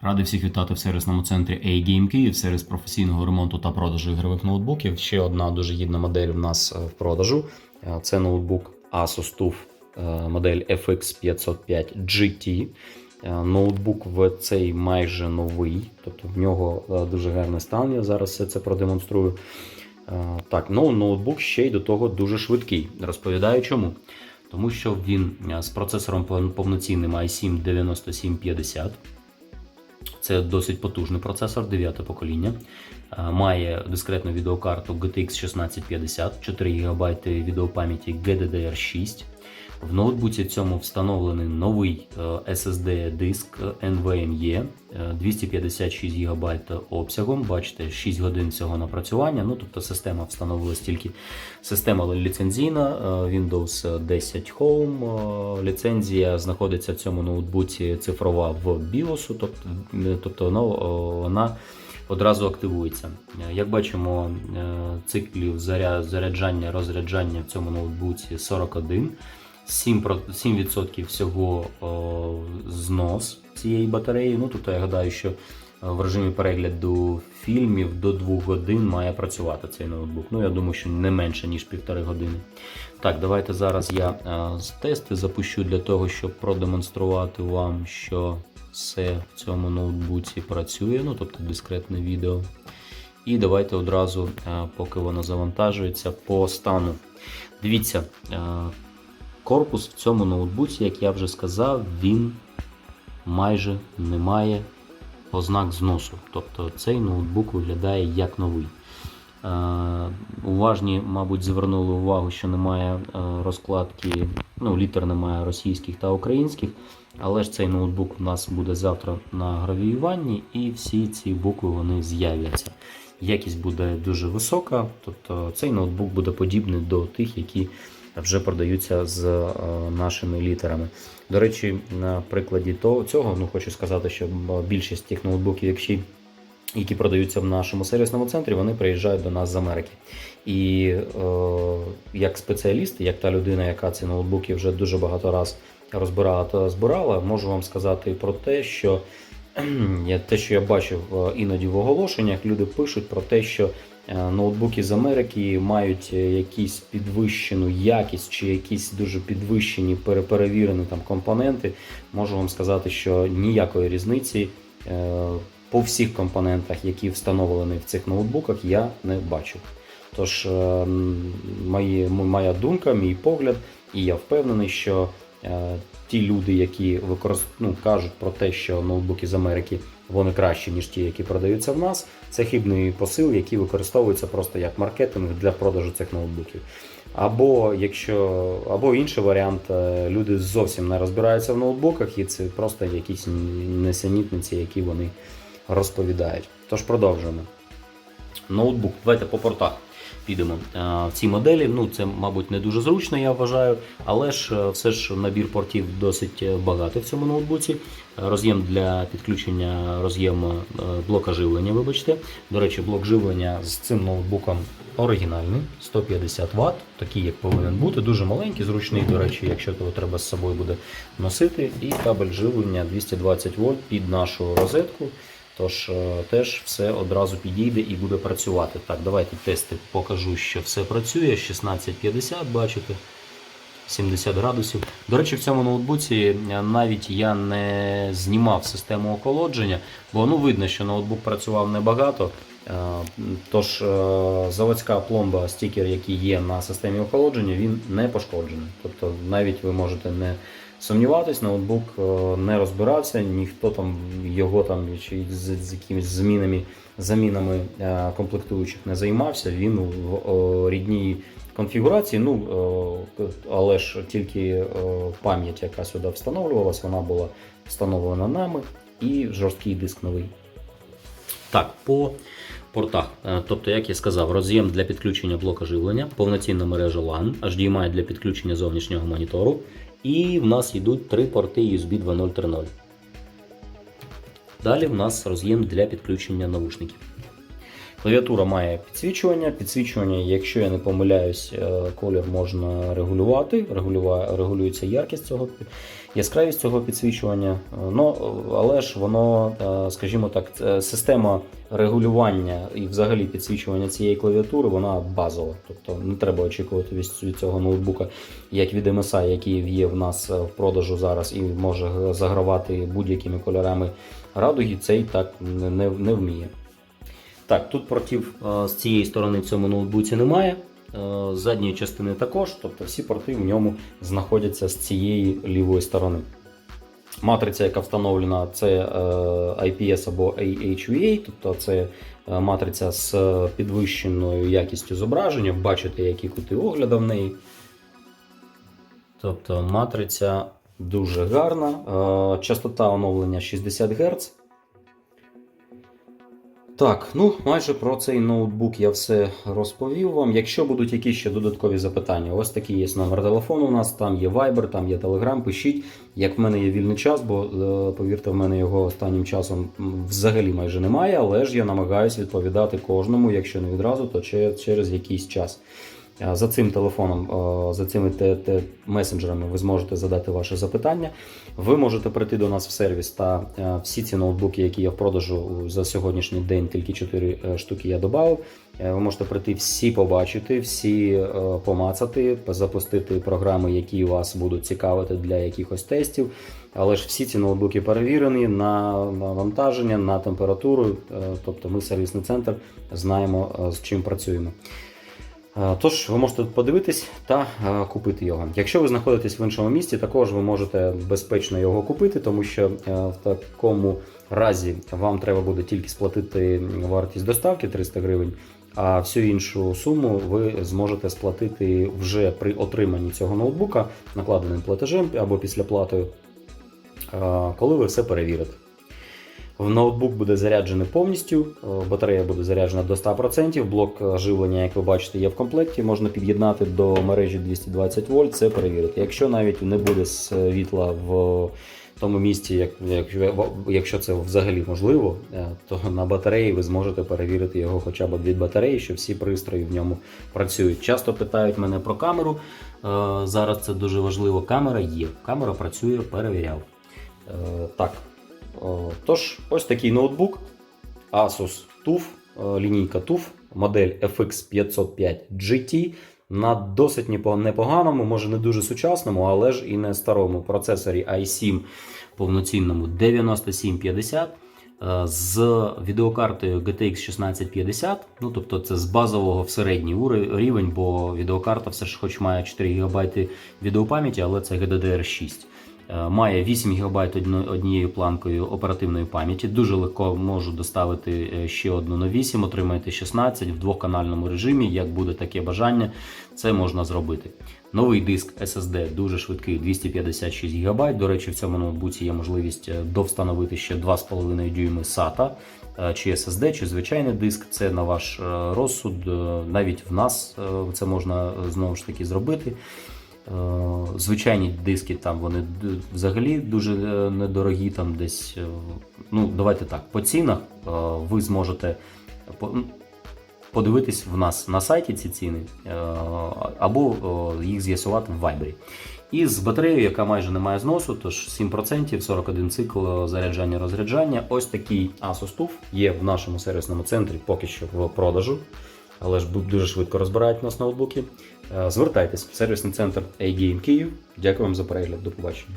Радий всіх вітати в сервісному центрі A-Game Київ, сервіс професійного ремонту та продажу ігрових ноутбуків. Ще одна дуже гідна модель в нас е, в продажу. Е, Це ноутбук Asus TUF е, модель FX 505 GT. Е, Ноутбук в цей майже новий, тобто в нього дуже гарний стан. Я зараз все це продемонструю. Так, ну ноутбук ще й до того дуже швидкий. Розповідаю чому. Тому що він з процесором повноцінним i7 9750. Це досить потужний процесор 9 покоління. Е, Має дискретну відеокарту GTX 1650, 4 ГБ відеопам'яті GDDR6. В ноутбуці цьому встановлений новий е, SSD диск NVMe е, 256 ГБ обсягом. Бачите, 6 годин цього напрацювання. Ну, тобто система встановилась тільки система ліцензійна, е, Windows 10 Home. е, Ліцензія знаходиться в цьому ноутбуці цифрова в BIOS, тобто, е, тобто вона, вона одразу активується. Як бачимо, циклів заря- заряджання, розряджання в цьому ноутбуці 41. 7%, всього знос цієї батареї. Ну, тобто я гадаю, що е, в режимі перегляду фільмів до 2 годин має працювати цей ноутбук. Ну, я думаю, що не менше, ніж півтори години. Так, давайте зараз я е, тести запущу для того, щоб продемонструвати вам, що все в цьому ноутбуці працює, ну тобто дискретне відео. І давайте одразу, е, поки воно завантажується, по стану. Дивіться, е, корпус в цьому ноутбуці, як я вже сказав, він майже не має ознак зносу. Тобто цей ноутбук виглядає як новий. Е, уважні, мабуть, звернули увагу, що немає е, розкладки, ну, літер немає російських та українських, але ж цей ноутбук у нас буде завтра на гравіюванні, і всі ці букви вони з'являться. Якість буде дуже висока, тобто цей ноутбук буде подібний до тих, які вже продаються з е, нашими літерами. До речі, на прикладі цього ну, хочу сказати, що більшість тих ноутбуків, які які продаються в нашому сервісному центрі, вони приїжджають до нас з Америки. І е, як спеціаліст, як та людина, яка ці ноутбуки вже дуже багато раз розбирала та збирала, можу вам сказати про те, що те, що я бачив е, іноді в оголошеннях, люди пишуть про те, що ноутбуки з Америки мають е, якісь підвищену якість чи якісь дуже підвищені переперевірені там компоненти. Можу вам сказати, що ніякої різниці. е, по всіх компонентах, які встановлені в цих ноутбуках, я не бачу. Тож, е, мої, моя думка, мій погляд, і я впевнений, що е, ті люди, які використ... ну, кажуть про те, що ноутбуки з Америки вони кращі, ніж ті, які продаються в нас, це хибний посил, який використовується просто як маркетинг для продажу цих ноутбуків. Або якщо або інший варіант, е, люди зовсім не розбираються в ноутбуках, і це просто якісь несенітниці, які вони розповідають. Тож продовжуємо. Ноутбук. Давайте по портах підемо. Е, В цій моделі, ну це, мабуть, не дуже зручно, я вважаю, але ж е, все ж набір портів досить е, багатий в цьому ноутбуці. Роз'єм для підключення роз'єму блока живлення, вибачте. До речі, блок живлення з цим ноутбуком оригінальний, 150 Вт, такий, як повинен бути, дуже маленький, зручний, до речі, якщо того треба з собою буде носити. І кабель живлення 220 вольт під нашу розетку. Тож е, теж все одразу підійде і буде працювати. Так, давайте тести покажу, що все працює. 1650, бачите, 70 градусів. До речі, в цьому ноутбуці е, навіть я не знімав систему охолодження, бо ну, видно, що ноутбук працював небагато. Е, Тож заводська пломба, стікер, який є на системі охолодження, він не пошкоджений. Тобто навіть ви можете не сумніватись, ноутбук е, не розбирався, ніхто там його там чи з, з якимись змінами, замінами е, комплектуючих не займався. Він в рідній конфігурації, ну е, але ж тільки пам'ять, яка сюди встановлювалась, вона була встановлена нами і жорсткий диск новий. Так, по портах. Е, Тобто, як я сказав, роз'єм для підключення блока живлення, повноцінна мережа LAN, HDMI для підключення зовнішнього монітору. І в нас йдуть три порти USB 2.0.3.0. Далі в нас роз'єм для підключення навушників. Клавіатура має підсвічування. Підсвічування, якщо я не помиляюсь, е, колір можна регулювати. Регулюва- регулюється яркість цього яскравість цього підсвічування. Е, Ну, але ж воно, е, скажімо так, система регулювання і взагалі підсвічування цієї клавіатури, вона базова. Тобто не треба очікувати від, цього ноутбука, як від MSI, який є в нас в продажу зараз і може загравати будь-якими кольорами радуги, цей так не, не вміє. Так, тут портів е, з цієї сторони в цьому ноутбуці немає. е, задньої частини також, тобто всі порти в ньому знаходяться з цієї лівої сторони. Матриця, яка встановлена, це е, IPS або AHVA, тобто це матриця з підвищеною якістю зображення. Бачите, які кути огляду в неї. Тобто матриця дуже гарна. Частота оновлення 60 Гц. Так, ну майже про цей ноутбук я все розповів вам. Якщо будуть якісь ще додаткові запитання, ось такий є номер телефону у нас, там є Viber, там є Telegram, пишіть. Як в мене є вільний час, бо е, повірте, в мене його останнім часом взагалі майже немає, але ж я намагаюся відповідати кожному, якщо не відразу, то через якийсь час. Е, За цим телефоном, е, за цими месенджерами ви зможете задати ваше запитання. Ви можете прийти до нас в сервіс та е, всі ці ноутбуки, які є в продажу за сьогоднішній день, тільки 4 штуки я додав. Ви можете прийти всі побачити, всі помацати, запустити програми, які вас будуть цікавити для якихось тестів. Але ж всі ці ноутбуки перевірені на навантаження, на температуру. Тобто ми сервісний центр знаємо, з чим працюємо. Е, Тож ви можете подивитись та е, купити його. Якщо ви знаходитесь в іншому місті, також ви можете безпечно його купити, тому що е, в такому разі вам треба буде тільки сплатити вартість доставки 300 гривень, а всю іншу суму ви зможете сплатити вже при отриманні цього ноутбука накладеним платежем або після платою, коли ви все перевірите. В ноутбук буде заряджений повністю, е, батарея буде заряджена до 100%. Блок живлення, як ви бачите, є в комплекті. Можна під'єднати до мережі 220 вольт, це перевірити. Якщо навіть не буде світла в тому місці, як, як, якщо це взагалі можливо, е, то на батареї ви зможете перевірити його хоча б від батареї, що всі пристрої в ньому працюють. Часто питають мене про камеру. Е, Зараз це дуже важливо. Камера є. Камера працює, перевіряв. Так. О, Тож, ось такий ноутбук. Asus TUF, е, лінійка TUF, модель FX505 GT на досить непоганому, може не дуже сучасному, але ж і не старому процесорі i7 повноцінному 9750 е, з відеокартою GTX 1650, ну тобто це з базового в середній рівень, бо відеокарта все ж хоч має 4 ГБ відеопам'яті, але це GDDR6. Е, Має 8 ГБ однією планкою оперативної пам'яті. Дуже легко можу доставити е, ще одну на 8, отримаєте 16 в двохканальному режимі. Як буде таке бажання, це можна зробити. Новий диск SSD дуже швидкий, 256 ГБ. До речі, в цьому ноутбуці є можливість е, довстановити ще 2,5 дюйми SATA. Чи SSD, чи звичайний диск, це на ваш розсуд. Навіть в нас це можна знову ж таки зробити. Е, Звичайні диски там вони взагалі дуже е, недорогі, там десь, е, ну давайте так, по цінах ви зможете подивитись в нас на сайті ці ціни або їх з'ясувати в Viber. І з батареєю, яка майже не має зносу, тож 7%, 41 цикл заряджання розряджання. Ось такий Asus TUF є в нашому сервісному центрі поки що в продажу але ж дуже швидко розбирають нас ноутбуки. Е, Звертайтесь в сервісний центр A-Game Київ. Дякую вам за перегляд. До побачення.